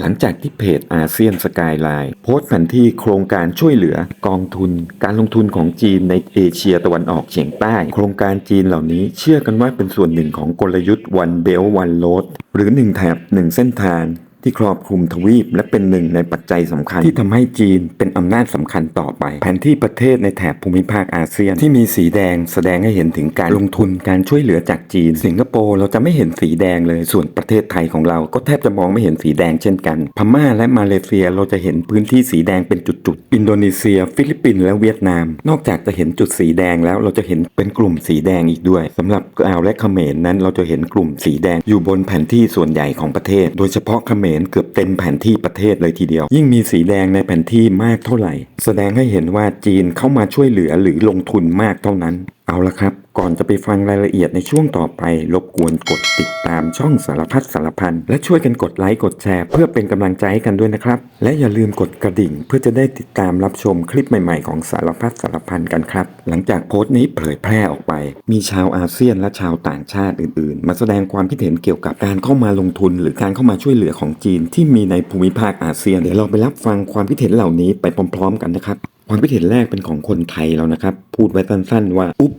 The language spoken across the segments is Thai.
หลังจากที่เพจอาเซียนสกายไลน์โพสต์แผนที่โครงการช่วยเหลือกองทุน การลงทุนของจีนในเอเชียตะวันออกเฉียงใต้ โครงการจีนเหล่านี้เชื่อกันว่าเป็นส่วนหนึ่งของกลยุทธ์ One Belt One Road หรือ1แถบ1เส้นทาง ที่ครอบคลุมทวีป และเป็นหนึ่งในปัจจัยสำคัญ ที่ทำให้จีนเป็นอำนาจสำคัญต่อไป แผนที่ประเทศในแถบภูมิภาคอาเซียน ที่มีสีแดงแสดงให้เห็นถึงการลงทุนการช่วยเหลือจากจีน สิงคโปร์เราจะไม่เห็นสีแดงเลย ส่วนประเทศไทยของเราก็แทบจะมองไม่เห็นสีแดงเช่นกัน พม่าและมาเลเซียเราจะเห็นพื้นที่สีแดงเป็นจุดๆ อินโดนีเซีย ฟิลิปปินส์และเวียดนาม นอกจากจะเห็นจุดสีแดงแล้วเราจะเห็นเป็นกลุ่มสีแดงอีกด้วยสำหรับอ่าวและเขมรนั้นเราจะเห็นกลุ่มสีแดงอยู่บนแผนที่ส่วนใหญ่ของประเทศ โดยเฉพาะเขมรเกือบเต็มแผนที่ประเทศเลยทีเดียว ยิ่งมีสีแดงในแผนที่มากเท่าไหร่ แสดงให้เห็นว่าจีนเข้ามาช่วยเหลือหรือลงทุนมากเท่านั้น เอาละครับ ก่อนจะไปฟังรายละเอียดในช่วงต่อไป รบกวนกดติดตามช่องสารพัดสารพัน และช่วยกันกดไลค์กดแชร์ เพื่อเป็นกำลังใจให้กันด้วยนะครับ และอย่าลืมกดกระดิ่ง เพื่อจะได้ติดตามรับชมคลิปใหม่ๆ ของสารพัดสารพันกันครับ หลังจากโพสต์นี้เผยแพร่ออกไป มีชาวอาเซียนและชาวต่างชาติอื่นๆ มาแสดงความคิดเห็นเกี่ยวกับการเข้ามาลงทุน หรือการเข้ามาช่วยเหลือของจีนที่มีในภูมิภาคอาเซียน เดี๋ยวเราไปรับฟังความคิดเห็นเหล่านี้ไปพร้อม ๆ กันนะครับ ความคิดเห็นแรกเป็นของคนไทยแล้วนะครับ พูดไว้สั้นๆ ว่าอุ๊บ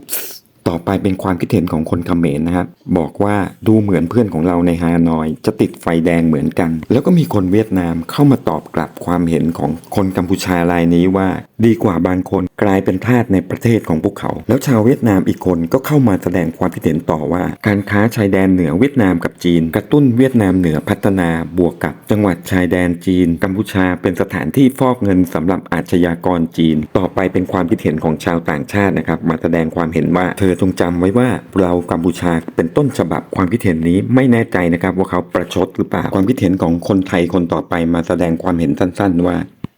ต่อไปเป็นความคิดเห็นของคนเขมรนะครับ บอกว่าดูเหมือนเพื่อนของเราในฮานอย จะติดไฟแดงเหมือนกัน แล้วก็มีคนเวียดนามเข้ามาตอบกลับความเห็นของคนกัมพูชารายนี้ว่า ดีกว่าบางคนกลายเป็นทาสในประเทศของพวกเขา แล้วชาวเวียดนามอีกคนก็เข้ามาแสดงความคิดเห็นต่อว่า การค้าชายแดนเหนือเวียดนามกับจีน กระตุ้นเวียดนามเหนือพัฒนาบวกกับจังหวัดชายแดนจีน กัมพูชาเป็นสถานที่ฟอกเงินสำหรับอาชญากรจีน ต่อไปเป็นความคิดเห็นของชาวต่างชาตินะครับ มาแสดงความเห็นว่า เธอจงจำไว้ว่าเรากัมพูชาเป็นต้นฉบับความคิดเห็นนี้ไม่แน่ใจนะครับว่าเขาประชดหรือเปล่าความคิดเห็นของคนไทยคนต่อไปมาแสดงความเห็นสั้น ๆ ว่า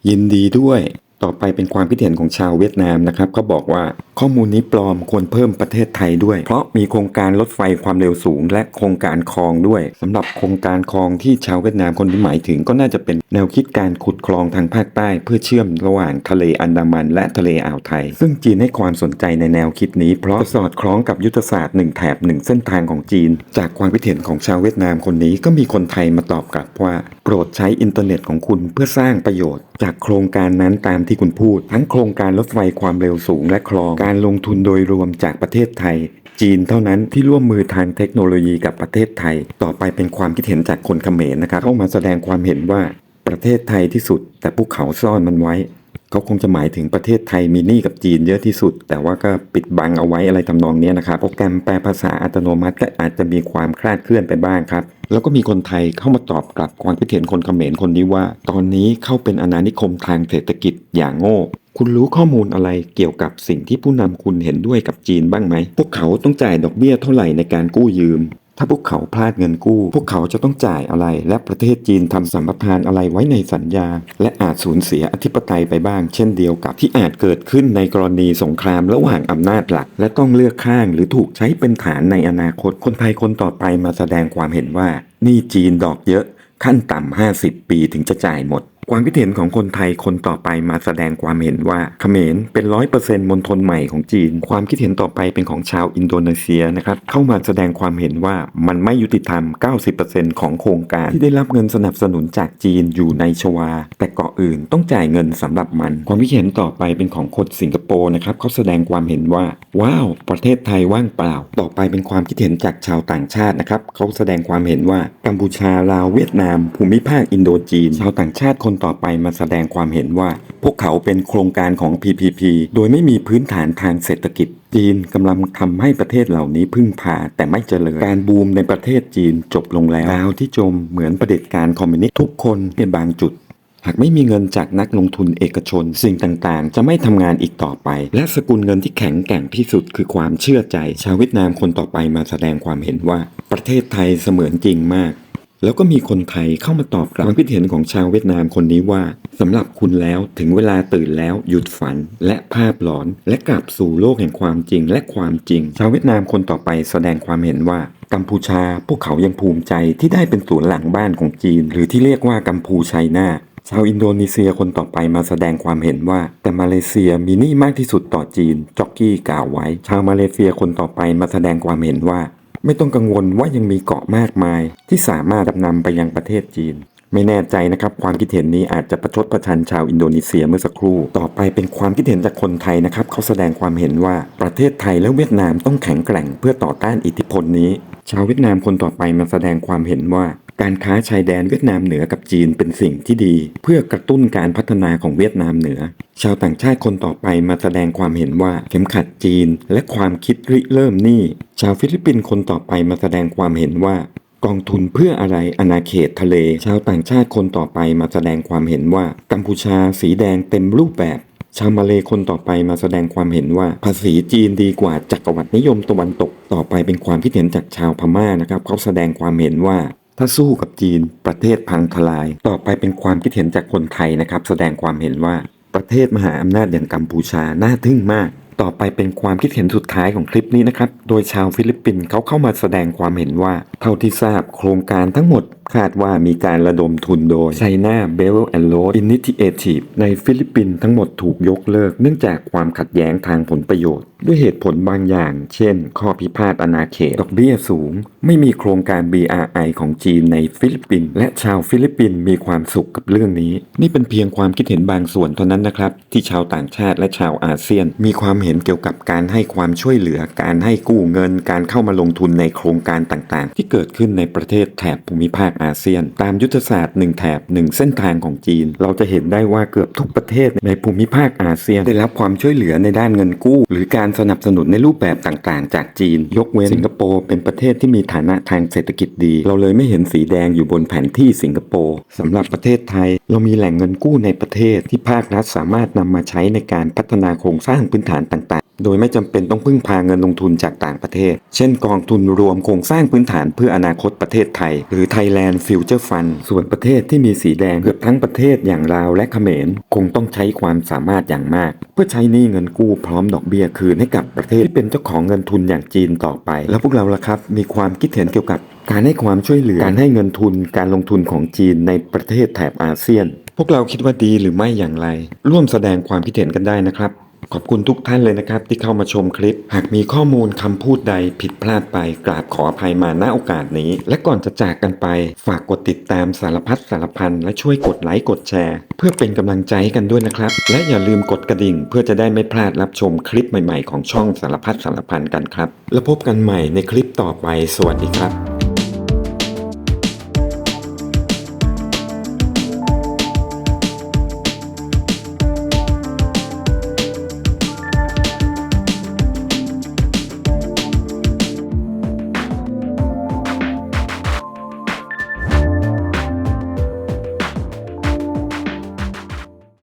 ยินดีด้วย ต่อไปเป็นความคิดเห็นของชาวเวียดนามนะครับเขาบอกว่าข้อมูลนี้ปลอมควรเพิ่มประเทศไทยด้วย เพราะมีโครงการรถไฟความเร็วสูง และโครงการคลองด้วยสำหรับโครงการคลองที่ชาวเวียดนามคนนี้หมายถึงก็น่าจะเป็นแนวคิดการขุดคลองทางภาคใต้ เพื่อเชื่อมระหว่างทะเลอันดามัน และทะเลอ่าวไทย ซึ่งจีนให้ความสนใจในแนวคิดนี้ เพราะสอดคล้องกับยุทธศาสตร์หนึ่งแถบหนึ่งเส้นทางของจีน จากความคิดเห็นของชาวเวียดนามคนนี้ก็มีคนไทยมาตอบกลับว่า โปรดใช้อินเทอร์เน็ตของคุณเพื่อสร้างประโยชน์ จากโครงการนั้นตามที่คุณพูด ทั้งโครงการรถไฟความเร็วสูงและคลองการลงทุนโดยรวมจากประเทศไทย จีนเท่านั้นที่ร่วมมือทางเทคโนโลยีกับประเทศไทย ต่อไปเป็นความคิดเห็นจากคนเขมรนะครับเข้ามาแสดงความเห็นว่าประเทศไทยที่สุด แต่พวกเขาซ่อนมันไว้ เขาคงจะหมายถึงประเทศไทยมีหนี้กับจีนเยอะที่สุด แต่ว่าก็ปิดบังเอาไว้อะไรทำนองนี้นะครับ โปรแกรมแปลภาษาอัตโนมัติก็อาจจะมีความคลาดเคลื่อนไปบ้างครับ แล้วก็มีคนไทยเข้ามาตอบกลับความคิดเห็นคนเขมรคนนี้ว่า ตอนนี้เข้าเป็นอาณานิคมทางเศรษฐกิจอย่างโง่คุณรู้ข้อมูลอะไรเกี่ยวกับสิ่งที่ผู้นำคุณเห็นด้วยกับจีนบ้างไหม พวกเขาต้องจ่ายดอกเบี้ยเท่าไหร่ในการกู้ยืม ถ้าพวกเขาพลาดเงินกู้ พวกเขาจะต้องจ่ายอะไร และประเทศจีนทำสัมปทานอะไรไว้ในสัญญา และอาจสูญเสียอธิปไตยไปบ้าง เช่นเดียวกับที่อาจเกิดขึ้นในกรณีสงครามระหว่างอำนาจหลัก และต้องเลือกข้างหรือถูกใช้เป็นฐานในอนาคตคนไทยคนต่อไปมาแสดงความเห็นว่า นี่จีนดอกเยอะ ขั้นต่ำ50 ปีถึงจะจ่ายหมด ความคิดเห็นของคนไทยคนต่อไปมาแสดงความเห็นว่าเขมรเป็นร้อยเปอร์เซ็นต์มณฑลใหม่ของจีน ความคิดเห็นต่อไปเป็นของชาวอินโดนีเซียนะครับเข้ามาแสดงความเห็นว่ามันไม่ยุติธรรม 90%ของโครงการที่ได้รับเงินสนับสนุนจากจีนอยู่ในชวา แต่เกาะอื่นต้องจ่ายเงินสำหรับมัน ความคิดเห็นต่อไปเป็นของคนสิงคโปร์นะครับเขาแสดงความเห็นว่าว้าว ประเทศไทยว่างเปล่า ต่อไปเป็นความคิดเห็นจากชาวต่างชาตินะครับ เขาแสดงความเห็นว่ากัมพูชาลาวเวียดนาม ภูมิภาคอินโดจีน ชาวต่างชาติคนต่อไปมาแสดงความเห็นว่า พวกเขาเป็นโครงการของ PPP โดยไม่มีพื้นฐานทางเศรษฐกิจจีนกำลังทำให้ประเทศเหล่านี้พึ่งพาแต่ไม่เจริญ การบูมในประเทศจีนจบลงแล้วดาวที่จมเหมือนประเด็จการคอมมิวนิสต์ทุกคนในบางจุด หากไม่มีเงินจากนักลงทุนเอกชน สิ่งต่างๆ จะไม่ทำงานอีกต่อไป และสกุลเงินที่แข็งแกร่งที่สุดคือความเชื่อใจ ชาวเวียดนามคนต่อไปมาแสดงความเห็นว่า ประเทศไทยเสมือนจริงมากแล้วก็มีคนไทยเข้ามาตอบกลับความคิดเห็นของชาวเวียดนามคนนี้ว่าสำหรับคุณแล้วถึงเวลาตื่นแล้วหยุดฝัน และภาพหลอน และกลับสู่โลกแห่งความจริงและความจริง ชาวเวียดนามคนต่อไปแสดงความเห็นว่า กัมพูชาพวกเขายังภูมิใจที่ได้เป็นศูนย์หลังบ้านของจีน หรือที่เรียกว่ากัมพูไชน่า ชาวอินโดนีเซียคนต่อไปมาแสดงความเห็นว่า แต่มาเลเซียมีหนี้มากที่สุดต่อจีนจ็อกกี้กล่าวไว้ ชาวมาเลเซียคนต่อไปมาแสดงความเห็นว่า ไม่ต้องกังวลว่ายังมีเกาะมากมาย ที่สามารถดำนำไปยังประเทศจีน ไม่แน่ใจนะครับความคิดเห็นนี้อาจจะประชดประชันชาวอินโดนีเซียเมื่อสักครู่ ต่อไปเป็นความคิดเห็นจากคนไทยนะครับเขาแสดงความเห็นว่าประเทศไทยและเวียดนามต้องแข็งแกร่งเพื่อต่อต้านอิทธิพลนี้ ชาวเวียดนามคนต่อไปมาแสดงความเห็นว่า การค้าชายแดนเวียดนามเหนือกับจีนเป็นสิ่งที่ดี เพื่อกระตุ้นการพัฒนาของเวียดนามเหนือ ชาวต่างชาติคนต่อไปมาแสดงความเห็นว่าเข็มขัดจีนและความคิดริเริ่มนี่ ชาวฟิลิปปินส์คนต่อไปมาแสดงความเห็นว่ากองทุนเพื่ออะไรอาณาเขตทะเล ชาวต่างชาติคนต่อไปมาแสดงความเห็นว่า กัมพูชาสีแดงเต็มรูปแบบ ชาวมาเลคนต่อไปมาแสดงความเห็นว่าภาษีจีนดีกว่าจักรวรรดินิยมตะวันตกต่อไปเป็นความคิดเห็นจากชาวพม่านะครับเขาแสดงความเห็นว่าถ้าสู้กับจีนประเทศพังทลาย ต่อไปเป็นความคิดเห็นจากคนไทยนะครับ แสดงความเห็นว่าประเทศมหาอำนาจอย่างกัมพูชาน่าทึ่งมาก ต่อไปเป็นความคิดเห็นสุดท้ายของคลิปนี้นะครับ โดยชาวฟิลิปปินส์เขาเข้ามาแสดงความเห็นว่า เท่าที่ทราบโครงการทั้งหมดคาดว่ามีการระดมทุนโดย China Belt and Road Initiative ในฟิลิปปินส์ทั้งหมดถูกยกเลิก เนื่องจากความขัดแย้งทางผลประโยชน์ ด้วยเหตุผลบางอย่าง เช่น ข้อพิพาทอาณาเขต ดอกเบี้ยสูง ไม่มีโครงการ BRI ของจีนในฟิลิปปินส์และชาวฟิลิปปินส์มีความสุขกับเรื่องนี้ นี่เป็นเพียงความคิดเห็นบางส่วนเท่านั้นนะครับ ที่ชาวต่างชาติและชาวอาเซียน มีความเห็นเกี่ยวกับการให้ความช่วยเหลือ การให้กู้เงิน การเข้ามาลงทุนในโครงการต่างๆ ที่เกิดขึ้นในประเทศแถบภูมิภาคอาเซียน ตามยุทธศาสตร์หนึ่งแถบหนึ่งเส้นทางของจีน เราจะเห็นได้ว่าเกือบทุกประเทศในภูมิภาคอาเซียน ได้รับความช่วยเหลือในด้านเงินกู้ หรือการสนับสนุนในรูปแบบต่างๆ จากจีน ยกเว้นสิงคโปร์เป็นประเทศที่มีฐานะทางเศรษฐกิจดี เราเลยไม่เห็นสีแดงอยู่บนแผนที่สิงคโปร์สำหรับประเทศไทย เรามีแหล่งเงินกู้ในประเทศที่ภาครัฐสามารถนำมาใช้ในการพัฒนาโครงสร้างพื้นฐานต่าง โดยไม่จำเป็นต้องพึ่งพาเงินลงทุนจากต่างประเทศ เช่นกองทุนรวมโครงสร้างพื้นฐานเพื่ออนาคตประเทศไทย หรือ Thailand Future Fund ส่วนประเทศที่มีสีแดงเกือบทั้งประเทศอย่างลาวและเขมร คงต้องใช้ความสามารถอย่างมาก เพื่อใช้หนี้เงินกู้พร้อมดอกเบี้ยคืนให้กับประเทศที่เป็นเจ้าของเงินทุนอย่างจีนต่อไป แล้วพวกเราล่ะครับ มีความคิดเห็นเกี่ยวกับการให้ความช่วยเหลือการให้เงินทุนการลงทุนของจีนในประเทศแถบอาเซียน พวกเราคิดว่าดีหรือไม่อย่างไร ร่วมแสดงความคิดเห็นกันได้นะครับ ขอบคุณทุกท่านเลยนะครับที่เข้ามาชมคลิป หากมีข้อมูลคำพูดใดผิดพลาดไปกราบขออภัยมาณโอกาสนี้ และก่อนจะจากกันไป ฝากกดติดตามสารพัดสารพันและช่วยกดไลค์กดแชร์ เพื่อเป็นกำลังใจให้กันด้วยนะครับ และอย่าลืมกดกระดิ่ง เพื่อจะได้ไม่พลาดรับชมคลิปใหม่ๆของช่องสารพัดสารพันกันครับ แล้วพบกันใหม่ในคลิปต่อไปสวัสดีครับ